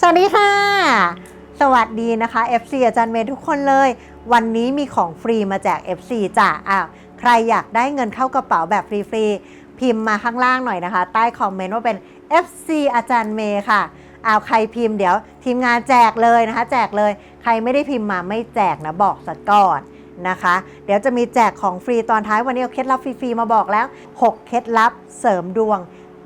สวัสดีค่ะ สวัสดีนะคะ FC อาจารย์เมย์ทุกคนเลย วันนี้มีของฟรีมาแจก FC จ้ะอ้าวใครอยากได้เงินเข้ากระเป๋าแบบฟรีๆ พิมพ์มาข้างล่างหน่อยนะคะ ใต้คอมเมนต์ว่าเป็น FC อาจารย์เมย์ค่ะอ้าวใครพิมพ์เดี๋ยวทีมงานแจกเลยนะคะ แจกเลย ใครไม่ได้พิมพ์มาไม่แจกนะบอกสักก่อนนะคะ เดี๋ยวจะมีแจกของฟรีตอนท้ายวันนี้เอาเคล็ดลับฟรีๆมาบอกแล้ว 6 เคล็ดลับเสริมดวง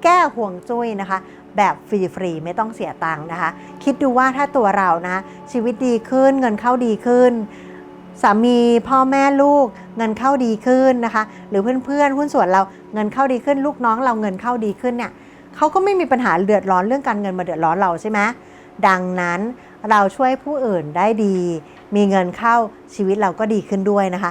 แก้ห่วงจุ้ยนะคะ แบบฟรีๆไม่ต้องเสียตังค์นะคะ คิดดูว่าถ้าตัวเรานะชีวิตดีขึ้นเงินเข้าดีขึ้นสามีพ่อแม่ลูกเงินเข้าดีขึ้นนะคะ หรือเพื่อนๆหุ้นส่วนเราเงินเข้าดีขึ้น ลูกน้องเราเงินเข้าดีขึ้นเนี่ยเขาก็ไม่มีปัญหาเดือดร้อนเรื่องการเงินมาเดือดร้อนเราใช่ไหมดังนั้นเราช่วยผู้อื่นได้ดี มีเงินเข้าชีวิตเราก็ดีขึ้นด้วยนะคะ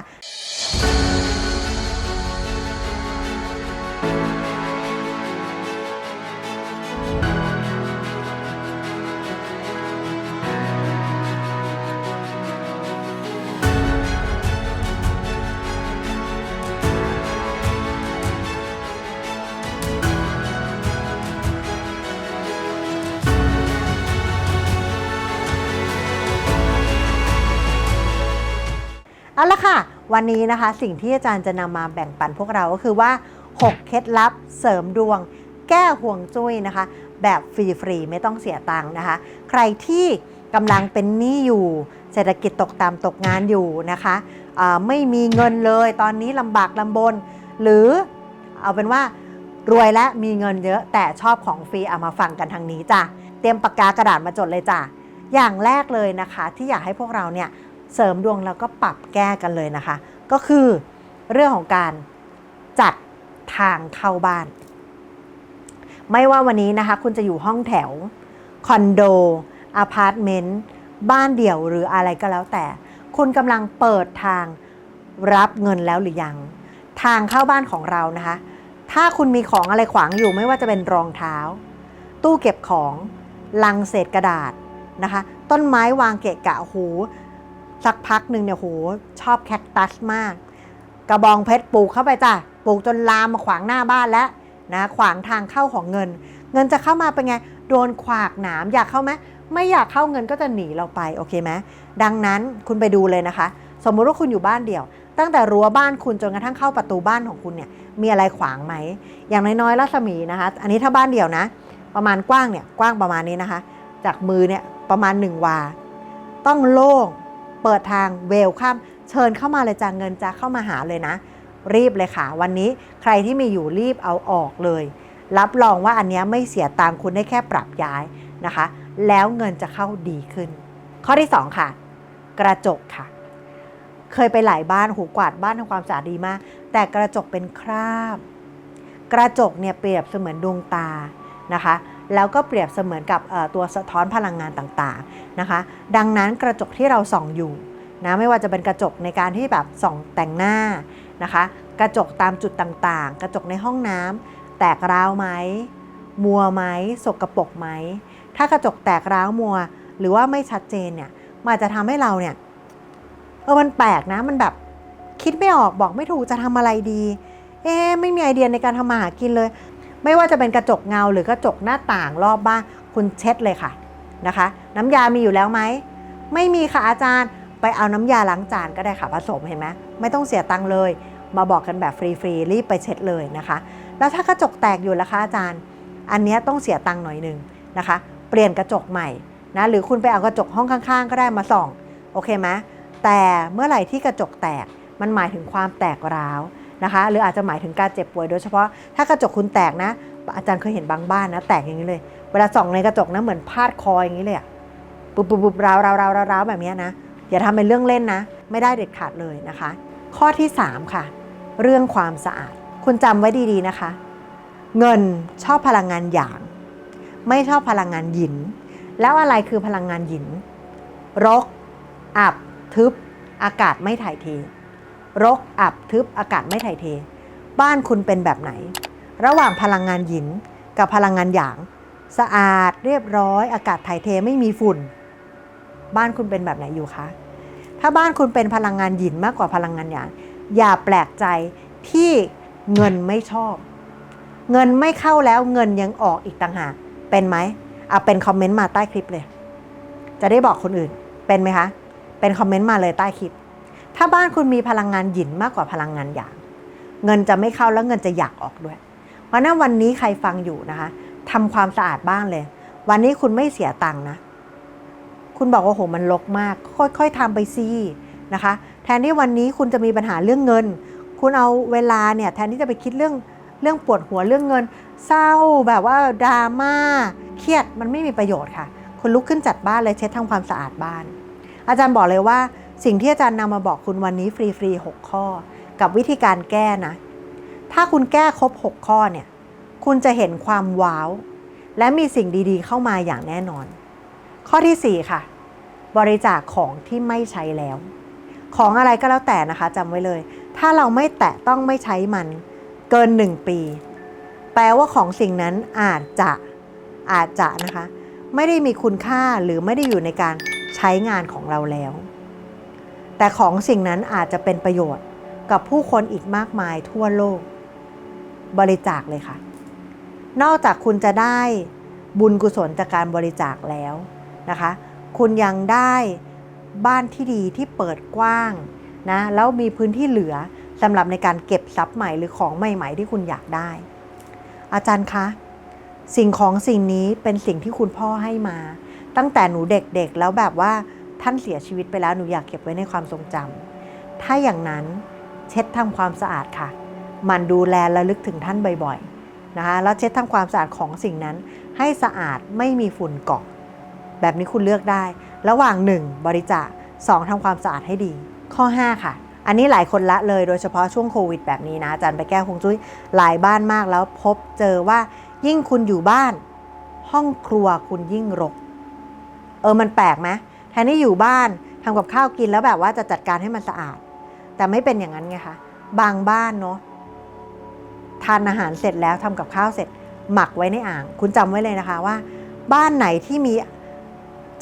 เอาละค่ะ วันนี้นะคะสิ่งที่อาจารย์จะนำมาแบ่งปันพวกเราก็คือว่า 6 เคล็ดลับเสริมดวง แก้ห่วงจุ้ยนะคะ แบบฟรีๆไม่ต้องเสียตังค์นะคะ ใครที่กำลังเป็นหนี้อยู่ เศรษฐกิจตกต่ำตกงานอยู่นะคะไม่มีเงินเลยตอนนี้ลำบากลำบน หรือเอาเป็นว่ารวยและมีเงินเยอะแต่ชอบของฟรีเอามาฟังกันทางนี้จ้ะเตรียมปากกากระดาษมาจดเลยจ้ะอย่างแรกเลยนะคะ ที่อยากให้พวกเราเนี่ย เสริมดวงแล้วก็ปรับแก้กันเลยนะคะ ก็คือเรื่องของการจัดทางเข้าบ้าน ไม่ว่าวันนี้นะคะ คุณจะอยู่ห้องแถว คอนโดอพาร์ตเมนต์บ้านเดี่ยวหรืออะไรก็แล้วแต่ คุณกำลังเปิดทางรับเงินแล้วหรือยัง ทางเข้าบ้านของเรานะคะ ถ้าคุณมีของอะไรขวางอยู่ไม่ว่าจะเป็นรองเท้า ตู้เก็บของลังเศษกระดาษนะคะ ต้นไม้วางเกะกะโอ้โห สักพักหนึ่งเนี่ยโหชอบแคคตัสมาก กระบองเพชรปลูกเข้าไปจ้ะปลูกจนลามมาขวางหน้าบ้านแล้วนะขวางทางเข้าของเงิน เงินจะเข้ามาเป็นไงโดนขวากหนามอยากเข้าไหมไม่อยากเข้าเงินก็จะหนีเราไปโอเคไหมดังนั้นคุณไปดูเลยนะคะ สมมุติว่าคุณอยู่บ้านเดี่ยว ตั้งแต่รั้วบ้านคุณจนกระทั่งเข้าประตูบ้านของคุณเนี่ยมีอะไรขวางไหม อย่างน้อยๆรัศมีนะคะ อันนี้ถ้าบ้านเดี่ยวนะ ประมาณกว้างเนี่ยกว้างประมาณนี้นะคะ จากมือเนี่ยประมาณ 1 วา ต้องโล่ง เปิดทางเวลข้ามเชิญเข้ามาเลยจ้าเงินจะเข้ามาหาเลยนะ รีบเลยค่ะ วันนี้ใครที่มีอยู่รีบเอาออกเลย รับรองว่าอันนี้ไม่เสียตังค์คุณได้แค่ปรับย้ายนะคะ แล้วเงินจะเข้าดีขึ้น ข้อที่ 2 ค่ะ กระจกค่ะ เคยไปหลายบ้านหูกวาดบ้านทำความสะอาดดีมาก แต่กระจกเป็นคราบ กระจกเนี่ยเปรียบเสมือนดวงตานะคะ แล้วก็เปรียบเสมือนกับตัวสะท้อนพลังงานต่างๆนะคะ ดังนั้นกระจกที่เราส่องอยู่นะไม่ว่าจะเป็นกระจกในการที่แบบส่องแต่งหน้านะคะ กระจกตามจุดต่างๆ กระจกในห้องน้ำแตกร้าวไหมมัวไหมสกรปรกไหมถ้ากระจกแตกร้าวมัว หรือว่าไม่ชัดเจนเนี่ยมันจะทำให้เราเนี่ยเออมันแปลกนะมันแบบคิดไม่ออกบอกไม่ถูกจะทำอะไรดี เอ๊ไม่มีไอเดียในการทำมาหากินเลย ไม่ว่าจะเป็นกระจกเงาหรือกระจกหน้าต่างรอบบ้านคุณเช็ดเลยค่ะนะคะ น้ำยามีอยู่แล้วไหมไม่มีค่ะอาจารย์ไปเอาน้ำยาล้างจานก็ได้ค่ะผสมเห็นไหมไม่ต้องเสียตังค์เลย มาบอกกันแบบฟรีๆรีบไปเช็ดเลยนะคะ แล้วถ้ากระจกแตกอยู่ล่ะคะอาจารย์ อันนี้ต้องเสียตังค์หน่อยหนึ่งนะคะ เปลี่ยนกระจกใหม่นะหรือคุณไปเอากระจกห้องข้างๆ ก็ได้มาส่องโอเคไหมแต่เมื่อไหร่ที่กระจกแตกมันหมายถึงความแตกร้าว นะคะหรืออาจจะหมายถึงการเจ็บป่วยโดยเฉพาะถ้ากระจกคุณแตกนะ อาจารย์เคยเห็นบางบ้านนะ แตกอย่างนี้เลย เวลาส่องในกระจกนะเหมือนพาดคออย่างนี้เลยอะปุบปุบปุบราวราวราวราวแบบนี้นะอย่าทำเป็นเรื่องเล่นนะ ไม่ได้เด็ดขาดเลยนะคะ ข้อที่ 3 ค่ะ เรื่องความสะอาด คุณจำไว้ดีๆนะคะ เงินชอบพลังงานหยาง ไม่ชอบพลังงานหยิน แล้วอะไรคือพลังงานหยิน รก อับ ทึบ อากาศไม่ถ่ายเท รกอับทึบอากาศไม่ถ่ายเท บ้านคุณเป็นแบบไหน ระหว่างพลังงานหยินกับพลังงานหยาง สะอาดเรียบร้อย อากาศถ่ายเทไม่มีฝุ่น บ้านคุณเป็นแบบไหนอยู่คะถ้าบ้านคุณเป็นพลังงานหยินมากกว่าพลังงานหยาง อย่าแปลกใจที่เงินไม่ชอบ เงินไม่เข้าแล้วเงินยังออกอีกต่างหากเป็นไหมเอะเป็นคอมเมนต์มาใต้คลิปเลย จะได้บอกคนอื่นเป็นไหมคะ เป็นคอมเมนต์มาเลยใต้คลิป ถ้าบ้านคุณมีพลังงานหยินมากกว่าพลังงานหยาง เงินจะไม่เข้าแล้วเงินจะอยากออกด้วย เพราะนั้นวันนี้ใครฟังอยู่นะคะทำความสะอาดบ้านเลย วันนี้คุณไม่เสียตังค์นะ คุณบอกว่าโหมันรกมาก ค่อยๆทำไปซินะคะ แทนที่วันนี้คุณจะมีปัญหาเรื่องเงิน คุณเอาเวลาเนี่ยแทนที่จะไปคิดเรื่องเรื่องปวดหัวเรื่องเงิน เศร้าแบบว่าดราม่าเครียดมันไม่มีประโยชน์ค่ะ คุณลุกขึ้นจัดบ้านเลยเช็ดทำความสะอาดบ้าน อาจารย์บอกเลยว่า สิ่งที่อาจารย์นำมาบอกคุณวันนี้ฟรีๆ6ข้อ กับวิธีการแก้นะ ถ้าคุณแก้ครบ 6 ข้อเนี่ย คุณจะเห็นความว้าว และมีสิ่งดีๆ เข้ามาอย่างแน่นอน ข้อทีสี่ 4 ค่ะ บริจาคของที่ไม่ใช้แล้ว ของอะไรก็แล้วแต่นะคะจำไว้เลย ถ้าเราไม่แตะต้องไม่ใช้มัน เกิน 1 ปี แปลว่าของสิ่งนั้นอาจจะอาจจะนะคะ ไม่ได้มีคุณค่าหรือไม่ได้อยู่ในการใช้งานของเราแล้ว แต่ของสิ่งนั้นอาจจะเป็นประโยชน์กับผู้คนอีกมากมายทั่วโลก บริจาคเลยค่ะ นอกจากคุณจะได้บุญกุศลจากการบริจาคแล้วนะคะ คุณยังได้บ้านที่ดีที่เปิดกว้างนะแล้วมีพื้นที่เหลือสำหรับในการเก็บทรัพย์ใหม่หรือของใหม่ๆ ที่คุณอยากได้ อาจารย์คะ สิ่งของสิ่งนี้เป็นสิ่งที่คุณพ่อให้มา ตั้งแต่หนูเด็กๆแล้วแบบว่า ท่านเสียชีวิตไปแล้วหนูอยากเก็บไว้ในความทรงจำถ้าอย่างนั้นเช็ดทำความสะอาดค่ะมันดูแลและลึกถึงท่านบ่อยๆนะคะแล้วเช็ดทำความสะอาดของสิ่งนั้น ให้สะอาดไม่มีฝุ่นเกาะแบบนี้คุณเลือกได้ ระหว่าง 1. บริจาค 2. ทำความสะอาดให้ดี ข้อ 5 ค่ะ อันนี้หลายคนละเลยโดยเฉพาะช่วงโควิดแบบนี้นะอาจารย์ไปแก้ฮวงจุ้ยหลายบ้านมากแล้วพบเจอว่ายิ่งคุณอยู่บ้าน ห้องครัวคุณยิ่งรก เออมันแปลกไหม นที่อยู่บ้านทำกับข้าวกินแล้วแบบว่าจะจัดการให้มันสะอาด แต่ไม่เป็นอย่างนั้นไงคะบางบ้านเนาะทานอาหารเสร็จแล้วทำกับข้าวเสร็จ หมักไว้ในอ่าง คุณจำไว้เลยนะคะว่า บ้านไหนที่มี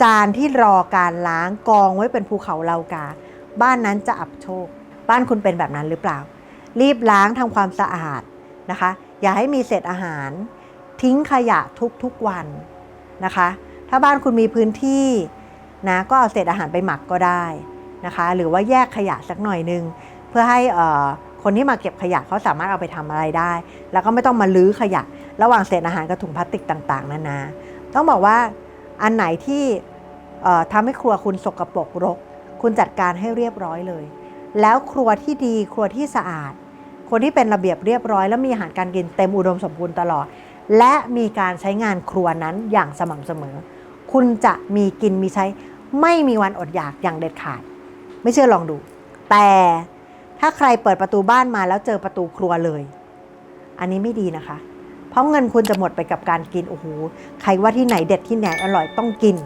จานที่รอการล้างกองไว้เป็นภูเขาเลากา บ้านนั้นจะอับโชค บ้านคุณเป็นแบบนั้นหรือเปล่า รีบล้างทำความสะอาดนะคะ อย่าให้มีเศษอาหาร ทิ้งขยะทุกๆวันนะคะ ถ้าบ้านคุณมีพื้นที่ นะก็เอาเศษอาหารไปหมักก็ได้นะคะหรือว่าแยกขยะสักหน่อยนึง เพื่อให้คนที่มาเก็บขยะเขาสามารถเอาไปทำอะไรได้ แล้วก็ไม่ต้องมาลื้อขยะ ระหว่างเศษอาหารกับถุงพลาสติกต่างๆนานาต้องบอกว่าอันไหนที่ทำให้ครัวคุณสกปรกรก คุณจัดการให้เรียบร้อยเลย แล้วครัวที่ดีครัวที่สะอาด คนที่เป็นระเบียบเรียบร้อย แล้วมีอาหารการกินเต็มอุดมสมบูรณ์ตลอด และมีการใช้งานครัวนั้นอย่างสม่ำเสมอ คุณจะมีกินมีใช้ ไม่มีวันอดอยากอย่างเด็ดขาด ไม่เชื่อลองดู แต่ถ้าใครเปิดประตูบ้านมาแล้วเจอประตูครัวเลย อันนี้ไม่ดีนะคะ เพราะเงินคุณจะหมดไปกับการกินโอ้โหใครว่าที่ไหนเด็ดที่ไหนอร่อยต้องกิน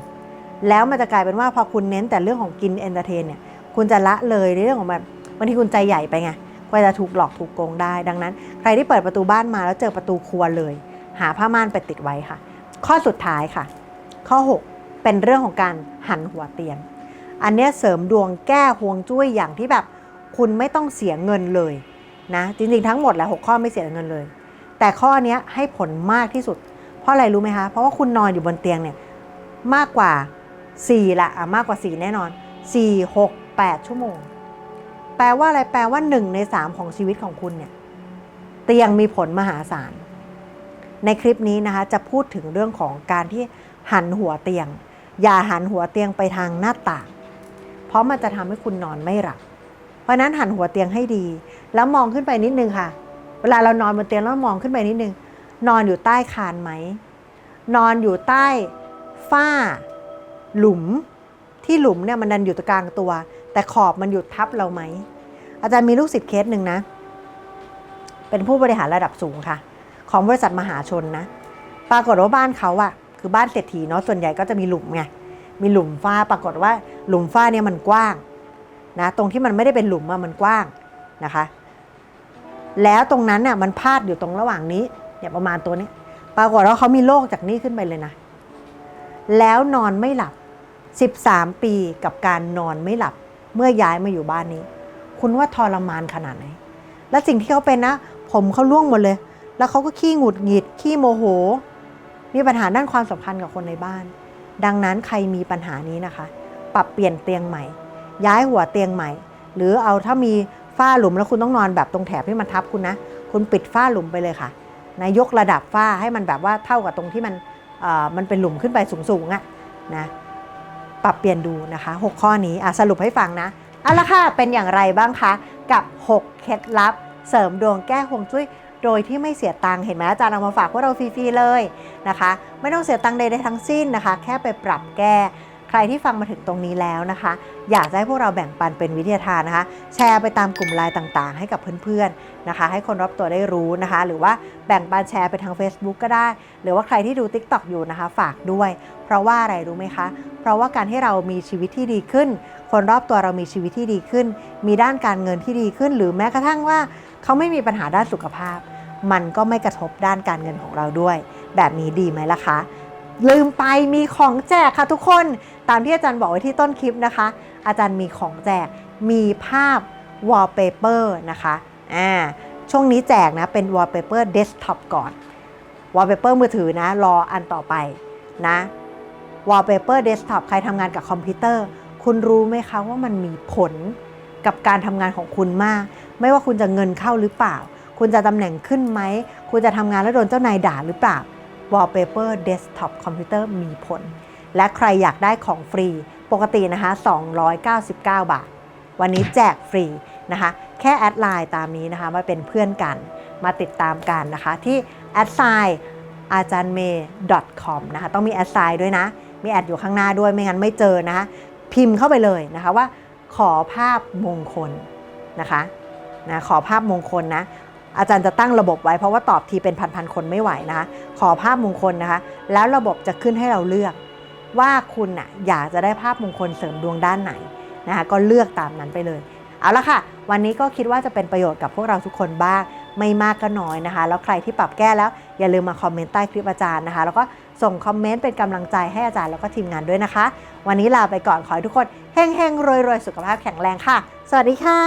แล้วมันจะกลายเป็นว่าพอคุณเน้นแต่เรื่องของกินเอนเตอร์เทนเนี่ยคุณจะละเลยในเรื่องของแบบบางทีคุณใจใหญ่ไปไงก็จะถูกหลอกถูกโกงได้ ดังนั้น ใครที่เปิดประตูบ้านมาแล้วเจอประตูครัวเลย หาผ้าม่านไปติดไว้ค่ะ ข้อสุดท้ายค่ะ ข้อ 6 เป็นเรื่องของการหันหัวเตียง อันเนี้ยเสริมดวงแก้ห่วงจุ้ยอย่างที่แบบคุณไม่ต้องเสียเงินเลยนะจริงๆทั้งหมดแหละหกข้อไม่เสียเงินเลย แต่ข้อนี้ให้ผลมากที่สุด เพราะอะไรรู้ไหมคะ เพราะว่าคุณนอนอยู่บนเตียงเนี่ยมากกว่า 4 ละอะมากกว่า 4 แน่นอน 4 6 8 ชั่วโมง แปลว่าอะไรแปลว่า 1 ใน 3 ของชีวิตของคุณเนี่ยเตียงมีผลมหาศาล ในคลิปนี้นะคะจะพูดถึงเรื่องของการที่หันหัวเตียง อย่าหันหัวเตียงไปทางหน้าต่าง เพราะมันจะทำให้คุณนอนไม่หลับ เพราะฉะนั้นหันหัวเตียงให้ดี แล้วมองขึ้นไปนิดนึงค่ะ เวลาเรานอนบนเตียงแล้วมองขึ้นไปนิดนึง นอนอยู่ใต้คานไหม นอนอยู่ใต้ฝ้า หลุม ที่หลุมเนี่ยมันดันอยู่ตรงกลางตัว แต่ขอบมันอยู่ทับเราไหม อาจารย์มีลูกศิษย์เคสหนึ่งนะ เป็นผู้บริหารระดับสูงค่ะ ของบริษัทมหาชนนะ ปรากฏว่าบ้านเขาอะ คือบ้านเศรษฐีเนาะส่วนใหญ่ก็จะมีหลุมไงมีหลุมฝ้าปรากฏว่าหลุมฝ้าเนี่ยมันกว้างนะตรงที่มันไม่ได้เป็นหลุมอะมันกว้างนะคะ แล้วตรงนั้นน่ะมันพาดอยู่ตรงระหว่างนี้เนี่ยประมาณตัวนี้ ปรากฏว่าเขามีโรคจากนี่ขึ้นไปเลยนะ แล้วนอนไม่หลับ 13 ปีกับการนอนไม่หลับเมื่อย้ายมาอยู่บ้านนี้ คุณว่าทรมานขนาดไหน และสิ่งที่เขาเป็นนะ ผมเขาร่วงหมดเลย แล้วเขาก็ขี้หงุดหงิดขี้โมโห มีปัญหาด้านความสัมพันธ์กับคนในบ้าน ดังนั้นใครมีปัญหานี้นะคะ ปรับเปลี่ยนเตียงใหม่ ย้ายหัวเตียงใหม่ หรือเอาถ้ามีฝ้าหลุมแล้วคุณต้องนอนแบบตรงแถบที่มันทับคุณนะ คุณปิดฝ้าหลุมไปเลยค่ะนะยกระดับฝ้าให้มันแบบว่าเท่ากับตรงที่มันมันเป็นหลุมขึ้นไปสูงๆอะนะปรับเปลี่ยนดูนะคะ 6 ข้อนี้อะสรุปให้ฟังนะเอาละค่ะเป็นอย่างไรบ้างคะ กับ 6 เคล็ดลับ เสริมดวงแก้ฮวงจุ้ย โดยที่ไม่เสียตังค์เห็นไหมอาจารย์เอามาฝากพวกเราฟรีๆเลยนะคะ ไม่ต้องเสียตังค์ใดๆทั้งสิ้นนะคะ แค่ไปปรับแก้ใครที่ฟังมาถึงตรงนี้แล้วนะคะ อยากให้พวกเราแบ่งปันเป็นวิทยาทานนะคะ แชร์ไปตามกลุ่มไลน์ต่างๆ ให้กับเพื่อนๆนะคะ ให้คนรอบตัวได้รู้นะคะ หรือว่าแบ่งปันแชร์ไปทาง Facebook ก็ได้ หรือว่าใครที่ดู TikTok อยู่นะคะ ฝากด้วย เพราะว่าอะไรรู้ไหมคะ เพราะว่าการที่เรามีชีวิตที่ดีขึ้น คนรอบตัวเรามีชีวิตที่ดีขึ้น มีด้านการเงินที่ดีขึ้น หรือแม้กระทั่งว่า เขาไม่มีปัญหาด้านสุขภาพ มันก็ไม่กระทบด้านการเงินของเราด้วย แบบนี้ดีไหมล่ะคะ ลืมไปมีของแจกค่ะทุกคน ตามที่อาจารย์บอกไว้ที่ต้นคลิปนะคะ อาจารย์มีของแจก มีภาพ wallpaper นะคะอ่าช่วงนี้แจกนะเป็น wallpaper desktop ก่อน wallpaper มือถือนะ รออันต่อไปนะ wallpaper desktop ใครทำงานกับคอมพิวเตอร์ คุณรู้ไหมคะว่ามันมีผล กับการทำงานของคุณมาก ไม่ว่าคุณจะเงินเข้าหรือเปล่า คุณจะตำแหน่งขึ้นไหม คุณจะทำงานแล้วโดนเจ้านายด่าหรือเปล่า wallpaper desktop คอมพิวเตอร์มีผล และใครอยากได้ของฟรี ปกตินะคะ 299 บาท วันนี้แจกฟรีนะคะ แค่แอดไลน์ตามนี้นะคะ มาเป็นเพื่อนกัน มาติดตามกันนะคะที่แอดไซน์อาจารย์เมย์ .com นะคะ ต้องมีแอดไซน์ด้วยนะ มีแอดอยู่ข้างหน้าด้วยไม่งั้นไม่เจอนะคะพิมพ์เข้าไปเลยนะคะว่า ขอภาพมงคลนะคะนะขอภาพมงคลนะอาจารย์จะตั้งระบบไว้เพราะว่าตอบทีเป็นพันๆคนไม่ไหวนะคะ ขอภาพมงคลนะคะ แล้วระบบจะขึ้นให้เราเลือกว่าคุณน่ะอยากจะได้ภาพมงคลเสริมดวงด้านไหนนะคะก็เลือกตามนั้นไปเลย เอาละค่ะ วันนี้ก็คิดว่าจะเป็นประโยชน์กับพวกเราทุกคนบ้าง ไม่มากก็น้อยนะคะ แล้วใครที่ปรับแก้แล้วอย่าลืมมาคอมเมนต์ใต้คลิปอาจารย์นะคะ แล้วก็ส่งคอมเมนต์เป็นกำลังใจให้อาจารย์แล้วก็ทีมงานด้วยนะคะ วันนี้ลาไปก่อนขอให้ทุกคนเฮงเฮงรวยรวยๆ สุขภาพแข็งแรงค่ะ สวัสดีค่ะ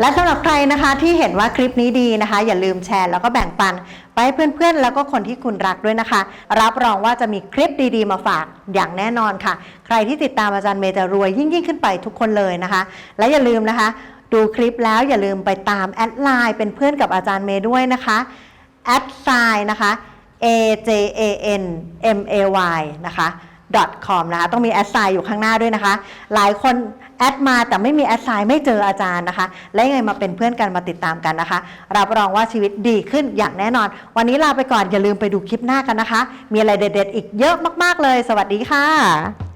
และสำหรับใครนะคะที่เห็นว่าคลิปนี้ดีนะคะ อย่าลืมแชร์แล้วก็แบ่งปัน ไปให้เพื่อนๆ แล้วก็คนที่คุณรักด้วยนะคะ รับรองว่าจะมีคลิปดีๆ มาฝากอย่างแน่นอนค่ะ ใครที่ติดตามอาจารย์เมย์จะรวยยิ่งยิ่งๆขึ้นไปทุกคนเลยนะคะ และอย่าลืมนะคะ ดูคลิปแล้วอย่าลืมไปตามแอดไลน์เป็นเพื่อนกับอาจารย์เมย์ด้วยนะคะแอดไซน์นะคะ a j a n m a y นะคะ .com นะคะ ต้องมีแอดไซน์อยู่ข้างหน้าด้วยนะคะ หลายคนแอดมาแต่ไม่มีแอดไซน์ไม่เจออาจารย์นะคะ และยังไงมาเป็นเพื่อนกันมาติดตามกันนะคะ รับรองว่าชีวิตดีขึ้นอย่างแน่นอน วันนี้ลาไปก่อนอย่าลืมไปดูคลิปหน้ากันนะคะ มีอะไรเด็ดๆ อีกเยอะมากๆเลย สวัสดีค่ะ